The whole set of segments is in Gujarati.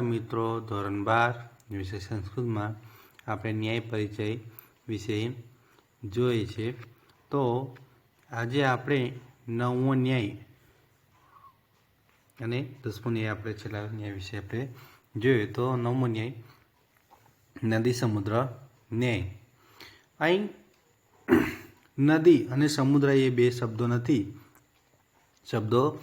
મિત્રો, ધોરણ બાર, વિષય સંસ્કૃતમાં આપણે ન્યાય પરિચય વિશે જોઈએ છે. તો આજે આપણે નવમો ન્યાય અને દસમો ન્યાય આપણે છેલ્લા ન્યાય વિશે આપણે જોઈએ. તો નવમો ન્યાય, નદી સમુદ્ર ન્યાય. અહીં નદી અને સમુદ્ર એ બે શબ્દો નથી. શબ્દો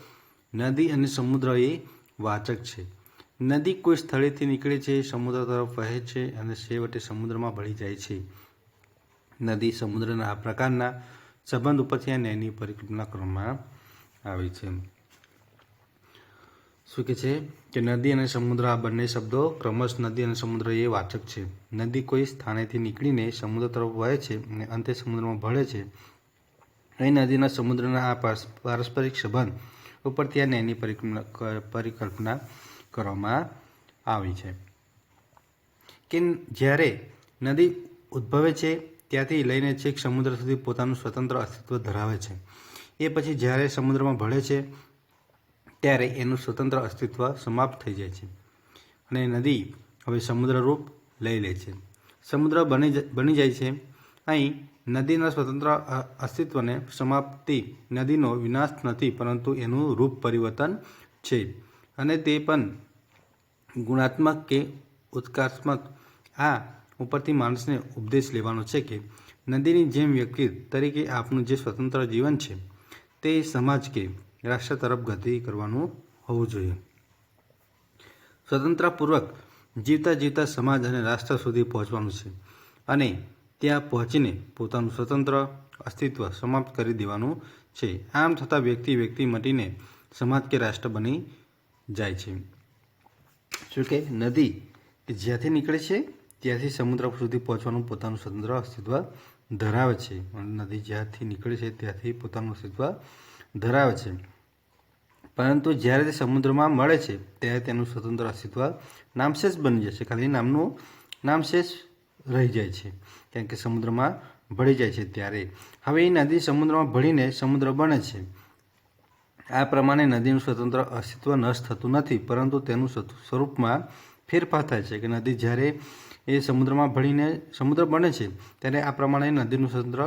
નદી અને સમુદ્ર એ વાચક છે. નદી કોઈ સ્થળેથી નીકળે છે, સમુદ્ર તરફ વહે છે અને છેવટે સમુદ્રમાં ભળી જાય છે. નદી સમુદ્રના આ પ્રકારના સંબંધ ઉપરથી આ ન્યાયની પરિકલ્પના કરવામાં આવી છે. શું કે છે? કે નદી અને સમુદ્ર આ બંને શબ્દો ક્રમશ નદી અને સમુદ્ર એ વાચક છે. નદી કોઈ સ્થાનેથી નીકળીને સમુદ્ર તરફ વહે છે અને અંતે સમુદ્રમાં ભળે છે. અહીં નદીના સમુદ્રના આ પારસ્પરિક સંબંધ ઉપરથી આ ન્યાયની પરિકલ્પના કરવામાં આવી છે. કે જ્યારે નદી ઉદ્ભવે છે, ત્યાંથી લઈને છેક સમુદ્ર સુધી પોતાનું સ્વતંત્ર અસ્તિત્વ ધરાવે છે. એ પછી જ્યારે સમુદ્રમાં ભળે છે, ત્યારે એનું સ્વતંત્ર અસ્તિત્વ સમાપ્ત થઈ જાય છે. અને નદી હવે સમુદ્ર રૂપ લઈ લે છે. સમુદ્ર બની બની જાય છે. અહીં નદીના સ્વતંત્ર અસ્તિત્વને સમાપ્તિ, નદીનો વિનાશ નથી, પરંતુ એનું રૂપ પરિવર્તન છે. અને તે પણ ગુણાત્મક કે ઉત્કર્ષાત્મક આ ઉપરથી માણસને ઉપદેશ લેવાનો છે કે નદીની જેમ વ્યક્તિ તરીકે આપણું જે સ્વતંત્ર જીવન છે, તે સમાજ કે રાષ્ટ્ર તરફ ગતિ કરવાનું હોવું જોઈએ. સ્વતંત્રપૂર્વક જીવતા જીવતા સમાજ અને રાષ્ટ્ર સુધી પહોંચવાનું છે અને ત્યાં પહોંચીને પોતાનું સ્વતંત્ર અસ્તિત્વ સમાપ્ત કરી દેવાનું છે. આમ થતાં વ્યક્તિ વ્યક્તિ મટીને સમાજ કે રાષ્ટ્ર બની જાય છે. શું કે, નદી કે જ્યાંથી નીકળે છે, ત્યાંથી સમુદ્ર સુધી પહોંચવાનું પોતાનું સ્વતંત્ર અસ્તિત્વ ધરાવે છે. નદી જ્યાંથી નીકળે છે, ત્યાંથી પોતાનું અસ્તિત્વ ધરાવે છે. પરંતુ જ્યારે તે સમુદ્રમાં મળે છે, ત્યારે તેનું સ્વતંત્ર અસ્તિત્વ નામશેષ બની જશે ખાલી નામનું નામશેષ રહી જાય છે. કારણ કે સમુદ્રમાં ભળી જાય છે ત્યારે. હવે એ નદી સમુદ્રમાં ભળીને સમુદ્ર બને છે. આ પ્રમાણે નદીનું સ્વતંત્ર અસ્તિત્વ નષ્ટ થતું નથી, પરંતુ તેનું સ્વરૂપમાં ફેરફાર થાય છે કે નદી જ્યારે એ સમુદ્રમાં ભળીને, સમુદ્ર બને છે, ત્યારે આ પ્રમાણે નદીનું સ્વતંત્ર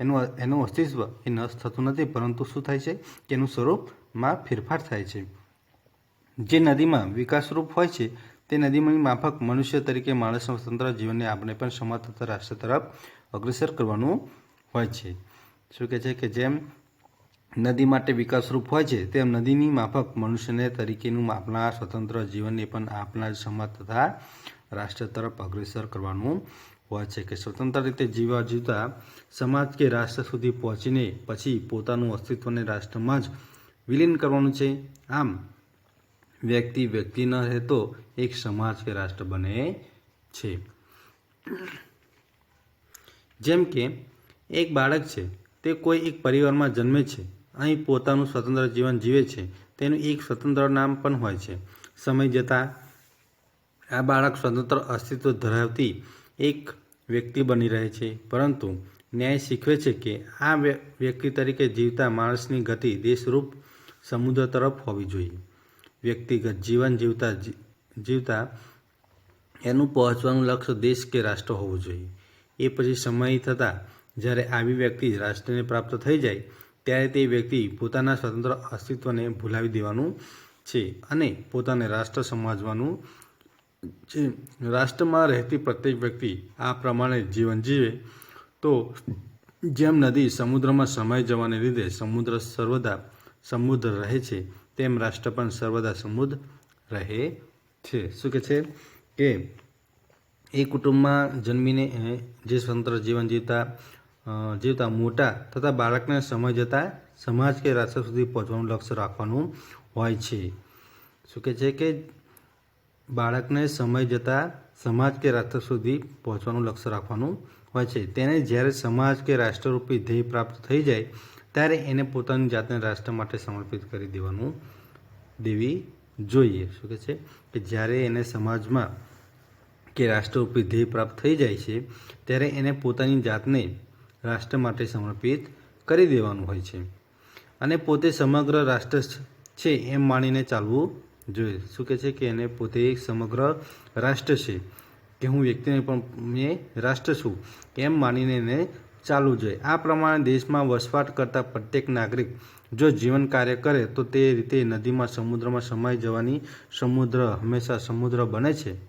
એનું એનું અસ્તિત્વ એ નષ્ટ થતું નથી, પરંતુ શું થાય છે કે એનું સ્વરૂપમાં ફેરફાર થાય છે. જે નદીમાં વિકાસરૂપ હોય છે, તે નદીની માફક મનુષ્ય તરીકે માણસના સ્વતંત્ર જીવનને આપણે પણ સમાજ તથા રાષ્ટ્ર તરફ અગ્રેસર કરવાનું હોય છે. શું કહે છે કે જેમ નદી માટે વિકાસરૂપ હોય છે, તેમ નદીની માફક મનુષ્યને તરીકેનું આપણા સ્વતંત્ર જીવનને પણ આપનાર સમાજ તથા રાષ્ટ્ર તરફ અગ્રેસર કરવાનું હોય છે કે સ્વતંત્ર રીતે જીવવા જીવતા સમાજ કે રાષ્ટ્ર સુધી પહોંચીને પછી પોતાનું અસ્તિત્વને રાષ્ટ્રમાં જ વિલીન કરવાનું છે. આમ, વ્યક્તિ વ્યક્તિ ન રહેતો એક સમાજ કે રાષ્ટ્ર બને છે. જેમ કે, એક બાળક છે, તે કોઈ એક પરિવારમાં જન્મે છે. અહીં પોતાનું સ્વતંત્ર જીવન જીવે છે. તેનું એક સ્વતંત્ર નામ પણ હોય છે. સમય જતાં આ બાળક સ્વતંત્ર અસ્તિત્વ ધરાવતી એક વ્યક્તિ બની રહે છે. પરંતુ ન્યાય શીખવે છે કે આ વ્ય- વ્યક્તિ તરીકે જીવતા માણસની ગતિ દેશરૂપ સમુદ્ર તરફ હોવી જોઈએ. વ્યક્તિગત જીવન જીવતા જીવતા એનું પહોંચવાનું લક્ષ્ય દેશ કે રાષ્ટ્ર હોવું જોઈએ. એ પછી સમય થતાં જ્યારે આવી વ્યક્તિ રાષ્ટ્રને પ્રાપ્ત થઈ જાય ત્યારે તે વ્યક્તિ પોતાના સ્વતંત્ર અસ્તિત્વને ભૂલાવી દેવાનું છે અને પોતાને રાષ્ટ્ર સમજવાનું છે. રાષ્ટ્રમાં રહેતી પ્રત્યેક વ્યક્તિ આ પ્રમાણે જીવન જીવે તો જેમ નદી સમુદ્રમાં સમાઈ જવાને લીધે સમુદ્ર સર્વદા સમુદ્ર રહે છે, તેમ રાષ્ટ્ર પણ સર્વદા સમુદ્ર રહે છે. શું કહે છે? કે એ કુટુંબમાં જન્મીને જે સ્વતંત્ર જીવન જીવતા અ, જીવતા મોટા તથા બાળકને સમય જતાં સમાજ કે રાષ્ટ્ર સુધી પહોંચવાનું લક્ષ્ય રાખવાનું હોય છે. શું કે છે કે બાળકને સમય જતાં સમાજ કે રાષ્ટ્ર સુધી પહોંચવાનું લક્ષ્ય રાખવાનું હોય છે. તેને જ્યારે સમાજ કે રાષ્ટ્રરૂપી ધ્યેય પ્રાપ્ત થઈ જાય ત્યારે એને પોતાની જાતને રાષ્ટ્ર માટે સમર્પિત કરી દેવાનું દેવી જોઈએ. શું કે છે કે જ્યારે એને સમાજમાં કે રાષ્ટ્રરૂપી ધ્યેય પ્રાપ્ત થઈ જાય છે ત્યારે એને પોતાની જાતને રાષ્ટ્ર માટે સમર્પિત કરી દેવાનું હોય છે. અને પોતે સમગ્ર રાષ્ટ્ર છે એમ માનીને ચાલવું જોઈએ. શું કહે છે કે એને પોતે એક સમગ્ર રાષ્ટ્ર છે કે હું વ્યક્તિને પણ મેં રાષ્ટ્ર છું એમ માનીને એને ચાલવું જોઈએ. આ પ્રમાણે દેશમાં વસવાટ કરતા પ્રત્યેક નાગરિક જો જીવન કાર્ય કરે તો તે રીતે નદીમાં, સમુદ્રમાં સમાઈ જવાની સમુદ્ર હંમેશા સમુદ્ર બને છે.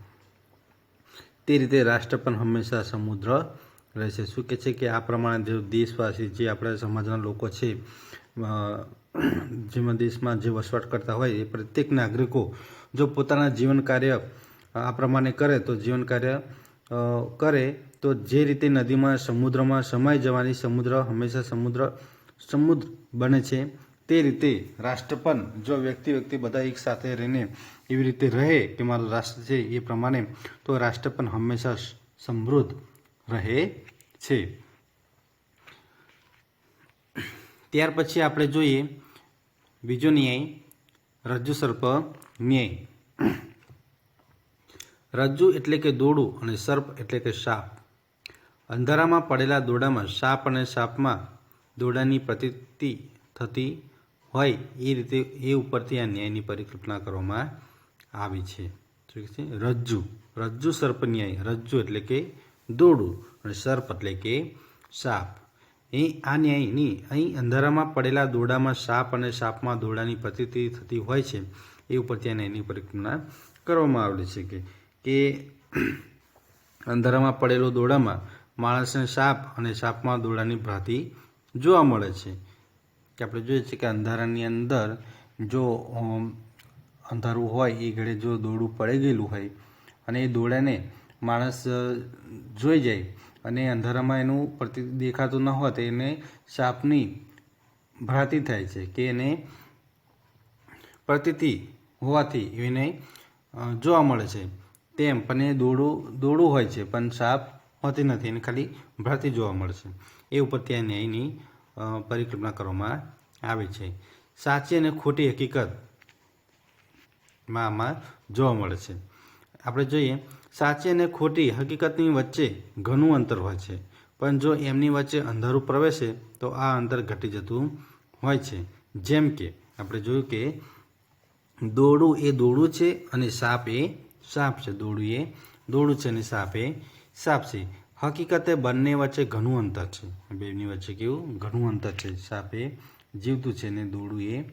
તે રીતે રાષ્ટ્ર પણ હંમેશા સમુદ્ર રહેશે શું કહે છે કે આ પ્રમાણે જે દેશવાસી, જે આપણા સમાજના લોકો છે જેમાં દેશમાં જે વસવાટ કરતા હોય, એ પ્રત્યેક નાગરિકો જો પોતાના જીવન કાર્ય આ પ્રમાણે કરે, તો જીવન કાર્ય કરે, તો જે રીતે નદીમાં, સમુદ્રમાં સમાઈ જવાની સમુદ્ર, હંમેશા સમુદ્ર સમુદ્ર બને છે, તે રીતે રાષ્ટ્ર પણ જો વ્યક્તિ વ્યક્તિ બધા એક સાથે રહીને એવી રીતે રહે, કે મારું રાષ્ટ્ર છે એ પ્રમાણે, તો રાષ્ટ્ર પણ હંમેશા સમૃદ્ધ રહે છે. ત્યાર પછી આપણે જોઈએ બીજો ન્યાય, રજ્જુ સર્પ ન્યાય. રજ્જુ એટલે કે દોડું અને સર્પ એટલે કે સાપ. અંધારામાં પડેલા દોડામાં સાપ અને સાપમાં દોડાની પ્રતિતિ થતી હોય એ રીતે એ ઉપરથી આ ન્યાયની પરિકલ્પના કરવામાં આવી છે. રજ્જુ. રજ્જુ સર્પ ન્યાય. રજ્જુ એટલે કે દોડું અને સર્પ એટલે કે સાપ. અહીં આ ન્યાયની અહીં અંધારામાં પડેલા દોડામાં સાપ અને સાપમાં દોડાની પ્રતિતિ થતી હોય છે. એ ઉપરથી આ ન્યાયની પરિકલ્પના કરવામાં આવેલી છે કે કે અંધારામાં પડેલો દોડામાં માણસને સાપ અને સાપમાં દોડાની ભ્રાંતિ જોવા મળે છે. કે આપણે જોઈએ છીએ કે અંધારાની અંદર જો અંધારું હોય, એ ઘડે જો દોરડું પડી ગયેલું હોય અને એ દોડાને માણસ જોઈ જાય અને અંધારામાં એનું પ્રતિ, દેખાતું ન હોય તો એને સાપની ભ્રાંતિ થાય છે કે એને પ્રતીતિ હોવાથી એને જોવા મળે છે. તેમ, પણ એ દોડું દોડું હોય છે, પણ સાપ હોતી નથી, એને ખાલી ભ્રાંતિ જોવા મળે છે. એ ઉપર ત્યાં ન્યાયની પરિકલ્પના કરવામાં આવે છે. સાચી અને ખોટી હકીકતમાં આમાં જોવા મળે છે. આપણે જોઈએ, સાચી અને ખોટી હકીકતની વચ્ચે ઘણું અંતર હોય છે. પણ જો એમની વચ્ચે અંધારું પ્રવેશે, તો આ અંતર ઘટી જતું હોય છે. જેમ કે, આપણે જોયું કે દોડું એ દોડું છે અને સાપ એ સાપ છે. દોડું એ દોડું છે અને સાપ એ સાપ છે. હકીકતે બંને વચ્ચે ઘણું અંતર છે. બેની વચ્ચે કેવું? ઘણું અંતર છે. સાપ એ જીવતું છે ને દોડું એ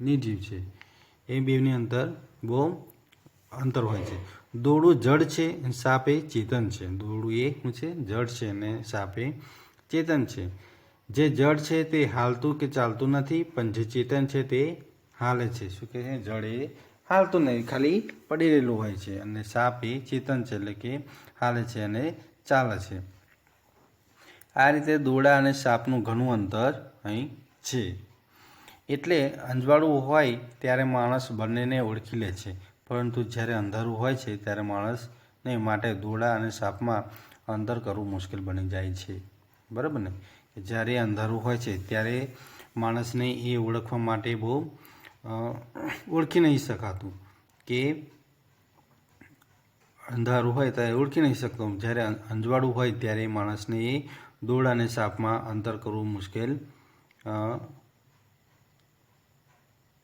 નિર્જીવ છે. એ બેની અંતર બહુ અંતર હોય છે. દોડું જડ છે અને સાપ ચેતન છે. દોડું એ શું છે? જડ છે અને સાપે ચેતન છે. જે જડ છે તે હાલતું કે ચાલતું નથી, પણ જે ચેતન છે તે હાલે છે. શું કહે છે? જડ એ હાલતું નહીં ખાલી પડી રહેલું હોય છે અને સાપ એ ચેતન છે એટલે કે હાલે છે અને ચાલે છે. આ રીતે દોડા અને સાપનું ઘણું અંતર અહીં છે. એટલે અંજવાળું હોય ત્યારે માણસ બંનેને ઓળખી લે છે. પરંતુ જ્યારે અંધારું હોય છે, ત્યારે માણસને માટે દોડા અને સાપમાં અંતર કરવું મુશ્કેલ બની જાય છે. બરાબર ને? જ્યારે અંધારું હોય છે, ત્યારે માણસને એ ઓળખવા માટે બહુ ઓળખી નહીં શકાતું કે અંધારું હોય ત્યારે ઓળખી નહીં શકતો. જ્યારે અંજવાળું હોય ત્યારે માણસને એ દોડ અને સાપમાં અંતર કરવું મુશ્કેલ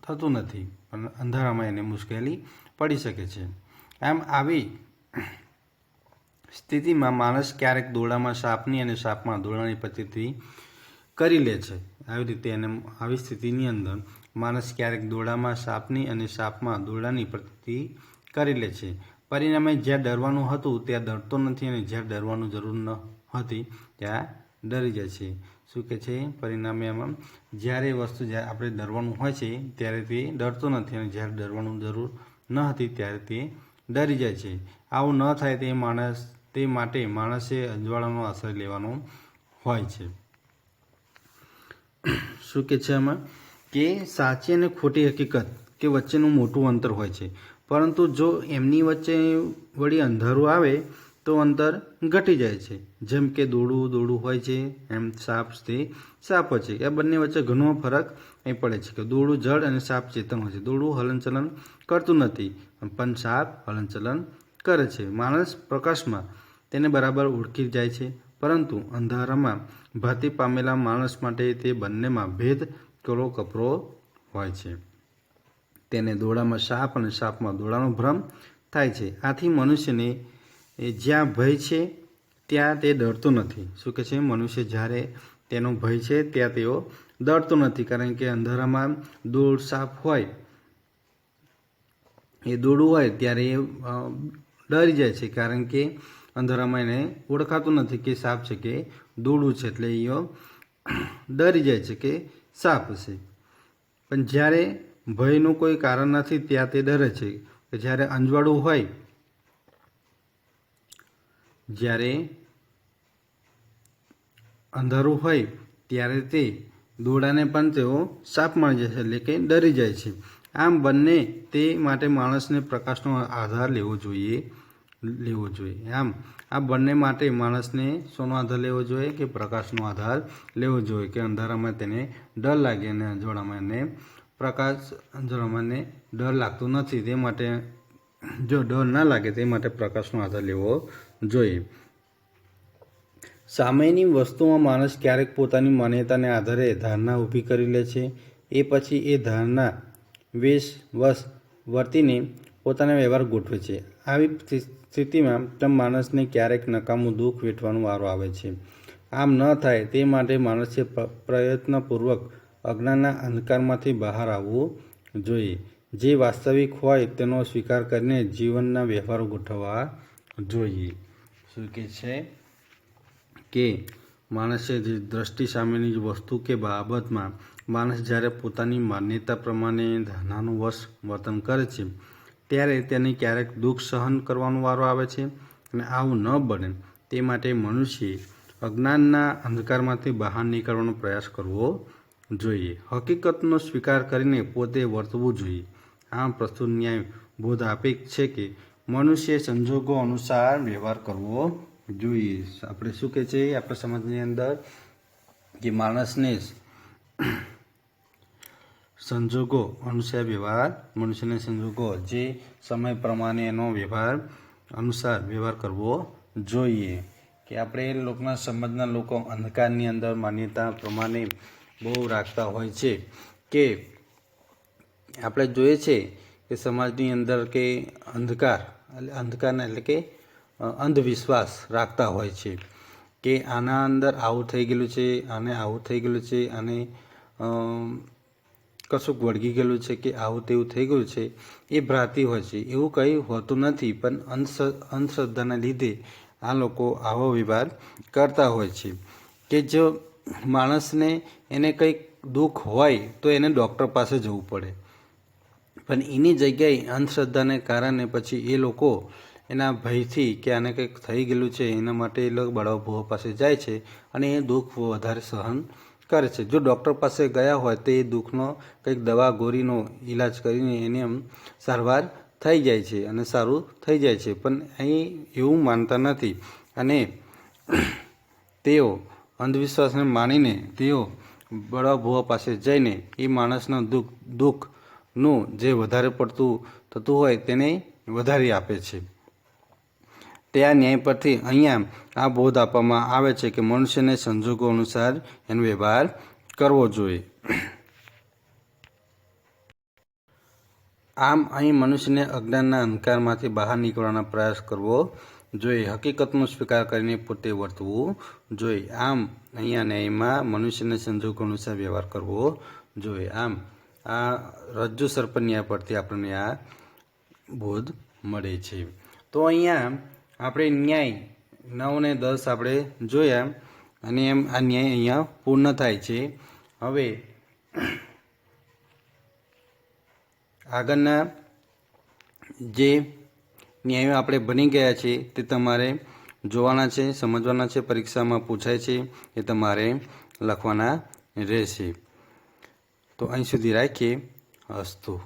થતું નથી. પણ અંધારામાં એને મુશ્કેલી પડી શકે છે. આમ આવી સ્થિતિમાં માણસ ક્યારેક દોડામાં સાપની અને સાપમાં દોડાની પ્રતીતિ કરી લે છે. આવી રીતે એને આવી સ્થિતિની અંદર માણસ ક્યારેક દોડામાં સાપની અને સાપમાં દોડાની પ્રતિ કરી લે છે. પરિણામે જ્યાં ડરવાનું હતું, ત્યાં ડરતો નથી અને જ્યાં ડરવાનું જરૂર ન હતી, ત્યાં ડરી જાય છે. શું કે છે? પરિણામે એમાં જ્યારે વસ્તુ જ્યારે આપણે ડરવાનું હોય છે, ત્યારે તે ડરતો નથી અને જ્યારે ડરવાનું જરૂર ન હતી ત્યારે તે ડરી જાય છે. આવું ન થાય તે માણસ, તે માટે માણસે અજવાળાનો આશ્રય લેવાનો હોય છે. શું કે છે આમાં? કે સાચી અને ખોટી હકીકત કે વચ્ચેનું મોટું અંતર હોય છે. પરંતુ જો એમની વચ્ચે વળી અંધારું આવે તો અંતર ઘટી જાય છે. જેમ કે દોડું દોડું હોય છે, એમ સાપ તે સાપ હોય છે. આ બંને વચ્ચે ઘણો ફરક અહીં પડે છે કે દોડું જળ અને સાપ ચેતન હોય છે. દોડું હલનચલન કરતું નથી, પણ સાપ હલનચલન કરે છે. માણસ પ્રકાશમાં તેને બરાબર ઓળખી જાય છે, પરંતુ અંધારામાં ભાતી પામેલા માણસ માટે તે બંનેમાં ભેદ કલો કપરો હોય છે. તેને દોડામાં સાપ અને સાપમાં દોડાનો ભ્રમ થાય છે. આથી મનુષ્યને એ જ્યાં ભય છે, ત્યાં તે ડરતો નથી. શું કહે છે? મનુષ્ય જ્યારે તેનો ભય છે, ત્યાં તેઓ ડરતો નથી. કારણ કે અંધારામાં દોડ સાપ હોય, એ દોડું હોય ત્યારે એ ડરી જાય છે. કારણ કે અંધારામાં એને ઓળખાતું નથી કે સાપ છે કે દોડું છે. એટલે એ ડરી જાય છે કે સાપ છે. પણ જ્યારે ભયનું કોઈ કારણ નથી, ત્યાં તે ડરે છે. કે જ્યારે અંજવાળું હોય જ્યારે અંધારું હોય ત્યારે તે દોડાને પણ તેઓ સાપ મળી જાય છે, એટલે કે ડરી જાય છે. આમ બંને તે માટે માણસને પ્રકાશનો આધાર લેવો જોઈએ લેવો જોઈએ. આમ, આ બંને માટે માણસને શોનો આધાર લેવો જોઈએ કે પ્રકાશનો આધાર લેવો જોઈએ કે અંધારામાં તેને ડર લાગે અને અંજવાળામાં એને પ્રકાશ અંજવાળામાં એને ડર લાગતો નથી. તે માટે, જો ડર ના લાગે, તે માટે પ્રકાશનો આધાર લેવો જોઈએ. સામેની વસ્તુમાં માણસ ક્યારેક પોતાની માન્યતાને આધારે ધારણા ઊભી કરી લે છે. એ પછી એ ધારણા વેશ, વશ વર્તીને પોતાના વ્યવહાર ગોઠવે છે. આવી સ્થિ- સ્થિતિમાં તેમ માણસને ક્યારેક નકામું દુઃખ વેઠવાનો વારો આવે છે. આમ ન થાય તે માટે માણસે પ્રયત્નપૂર્વક અજ્ઞાનના અંધકારમાંથી બહાર આવવું જોઈએ. જે વાસ્તવિક હોય તેનો સ્વીકાર કરીને જીવનના વ્યવહારો ગોઠવવા જોઈએ. શું કે છે? કે માણસે જે દ્રષ્ટિ સામેની જ વસ્તુ કે બાબતમાં, માણસ જ્યારે પોતાની માન્યતા પ્રમાણે ધારણાનું વશ વર્તન કરે છે, ત્યારે તેને ક્યારેક દુઃખ સહન કરવાનો વારો આવે છે અને આવું ન બને. તે માટે મનુષ્યએ અજ્ઞાનના અંધકારમાંથી બહાર નીકળવાનો પ્રયાસ કરવો જોઈએ. હકીકતનો સ્વીકાર કરીને પોતે વર્તવું જોઈએ. આમ પ્રસ્તુત ન્યાય બોધ આપે છે કે મનુષ્ય સંજોગો અનુસાર વ્યવહાર કરવો જોઈએ. આપણે શું કહે છે? આપણા સમાજની અંદર કે માણસને સંજોગો અનુસાર વ્યવહાર, મનુષ્યના સંજોગો જે સમય પ્રમાણે એનો વ્યવહાર અનુસાર વ્યવહાર કરવો જોઈએ. કે આપણે લોકના સમાજના લોકો અંધકારની અંદર માન્યતા પ્રમાણે બહુ રાખતા હોય છે કે આપણે જોઈએ છે કે સમાજની અંદર કે અંધકાર અંધકારના એટલે કે અંધવિશ્વાસ રાખતા હોય છે કે આના અંદર આવું થઈ ગયેલું છે, આને આવું થઈ ગયેલું છે અને કશુંક વળગી ગયેલું છે કે આવું તેવું થઈ ગયું છે, એ ભ્રાંતિ હોય છે. એવું કંઈ હોતું નથી, પણ અંધ અંધશ્રદ્ધાના લીધે આ લોકો આવો વ્યવહાર કરતા હોય છે કે જો માણસને એને કંઈક દુઃખ હોય તો એને ડૉક્ટર પાસે જવું પડે. પણ એની જગ્યાએ અંધશ્રદ્ધાને કારણે પછી એ લોકો એના ભયથી કે આને કંઈક થઈ ગયેલું છે, એના માટે એ લોકો બળાવ પાસે જાય છે અને એ દુઃખ વધારે સહન કરે છે. જો ડૉક્ટર પાસે ગયા હોય તો એ દુઃખનો કંઈક દવા ગોરીનો ઈલાજ કરીને એને આમ સારવાર થઈ જાય છે અને સારું થઈ જાય છે. પણ અહીં એવું માનતા નથી અને તેઓ અંધવિશ્વાસને માનીને તેઓ બળવા પાસે જઈને એ માણસના દુઃખ દુઃખનું જે વધારે પડતું થતું હોય તેને વધારી આપે છે. તે આ ન્યાય પરથી અહીંયા આ બોધ આપવામાં આવે છે કે મનુષ્યને સંજોગો અનુસાર એનો વ્યવહાર કરવો જોઈએ. આમ અહીં મનુષ્યને અજ્ઞાનના અંધકારમાંથી બહાર નીકળવાનો પ્રયાસ કરવો જોઈએ. હકીકતનો સ્વીકાર કરીને પોતે વર્તવું જોઈએ. આમ અહીંયા ન્યાયમાં મનુષ્યને સંજોગો અનુસાર વ્યવહાર કરવો જોઈએ. આમ આ રજ્જુ સર્પ ન્યાય પરથી આપણને આ બોધ મળે છે. તો અહીંયા આપણે ન્યાય નવ ને દસ આપણે જોયા અને એમ આ ન્યાય અહીંયા પૂર્ણ થાય છે. હવે આગળના જે ન્યાયો આપણે બની ગયા છે તે તમારે જોવાના છે, સમજવાના છે, પરીક્ષામાં પૂછાય છે, એ તમારે લખવાના રહેશે. તો અહીં સુધી રાખીએ. અસ્તુ